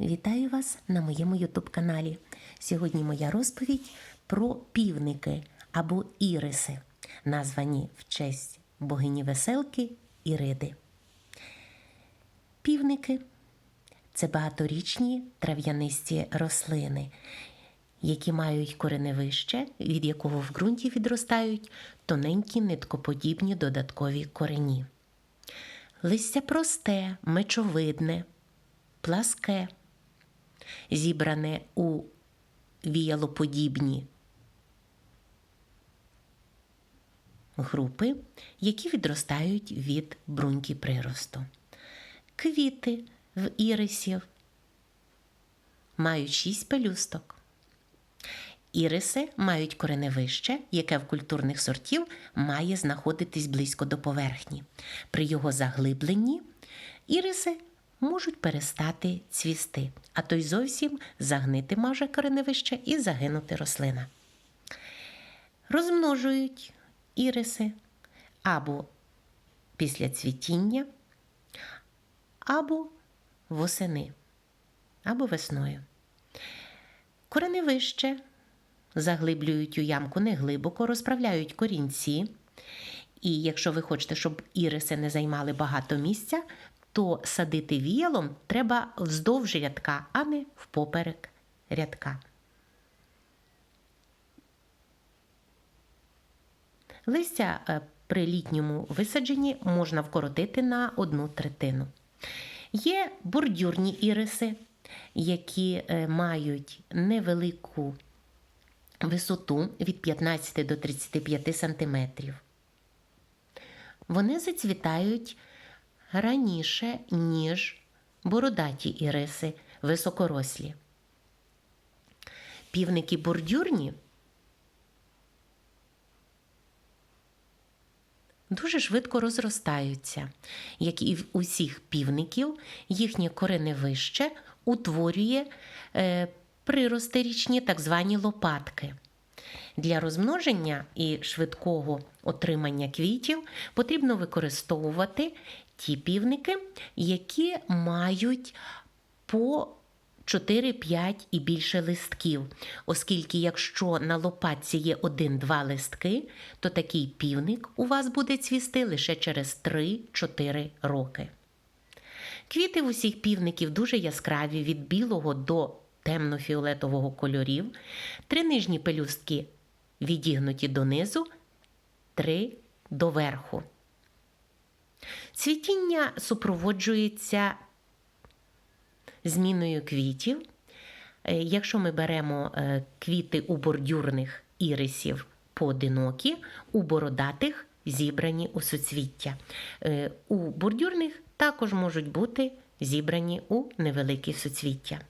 Вітаю вас на моєму ютуб каналі. Сьогодні моя розповідь про півники або іриси, названі в честь богині веселки Іриди. Півники це багаторічні трав'янисті рослини, які мають кореневище, від якого в ґрунті відростають тоненькі ниткоподібні додаткові корені. Листя просте, мечовидне, пласке, зібране у віялоподібні групи, які відростають від бруньки приросту. Квіти в ірисів мають шість пелюсток. Іриси мають кореневище, яке в культурних сортів має знаходитись близько до поверхні. При його заглибленні іриси можуть перестати цвісти, а то й зовсім загнити може кореневище і загинути рослина. Розмножують іриси або після цвітіння, або восени, або весною. Кореневище заглиблюють у ямку неглибоко, розправляють корінці. І якщо ви хочете, щоб іриси не займали багато місця, то садити віялом треба вздовж рядка, а не впоперек рядка. Листя е, при літньому висадженні можна вкоротити на одну третину. Є бордюрні іриси, які е, мають невелику висоту від 15 до 35 см. Вони зацвітають раніше, ніж бородаті іриси високорослі. Півники бордюрні дуже швидко розростаються. Як і в усіх півників, їхнє кореневище утворює е, прирости річні, так звані лопатки. Для розмноження і швидкого отримання квітів потрібно використовувати ті півники, які мають по 4-5 і більше листків, оскільки якщо на лопатці є 1-2 листки, то такий півник у вас буде цвісти лише через 3-4 роки. Квіти в усіх півників дуже яскраві від білого до темно-фіолетового кольорів, три нижні пелюстки відігнуті донизу, три доверху. Цвітіння супроводжується зміною квітів. Е, Якщо ми беремо е, квіти у бордюрних ірисів поодинокі, у бородатих зібрані у суцвіття. Е, У бордюрних також можуть бути зібрані у невеликі суцвіття.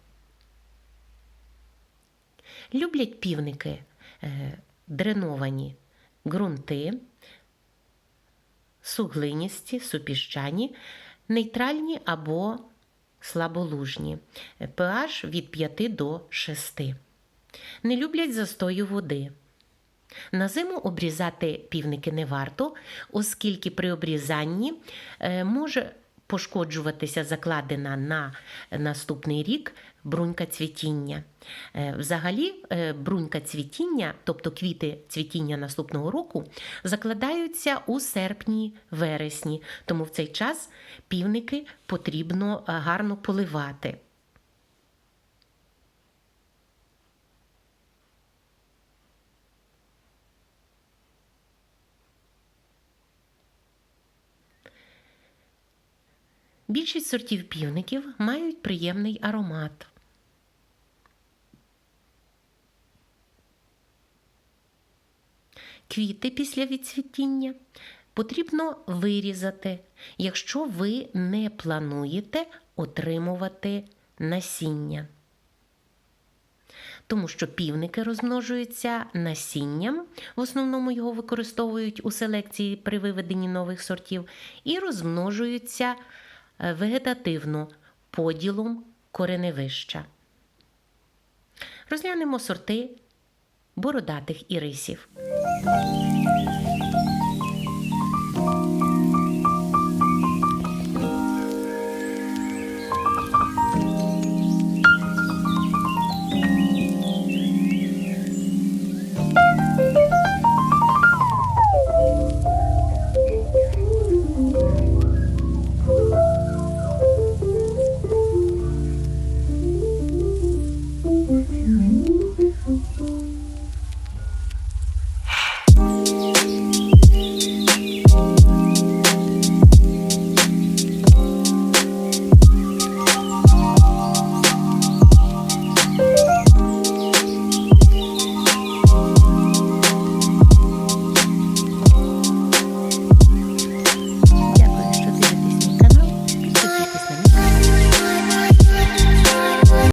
Люблять півники дреновані ґрунти, суглиністі, супіщані, нейтральні або слаболужні, pH від 5 до 6. Не люблять застою води. На зиму обрізати півники не варто, оскільки при обрізанні е, може пошкоджуватися закладена на наступний рік брунька цвітіння. Е, Взагалі, е, брунька цвітіння, тобто квіти цвітіння наступного року, закладаються у серпні-вересні, тому в цей час півники потрібно е, гарно поливати. Більшість сортів півників мають приємний аромат. Квіти після відцвітіння потрібно вирізати, якщо ви не плануєте отримувати насіння. Тому що півники розмножуються насінням, в основному його використовують у селекції при виведенні нових сортів, і розмножуються е, вегетативно поділом кореневища. Розглянемо сорти бородатих ірисів.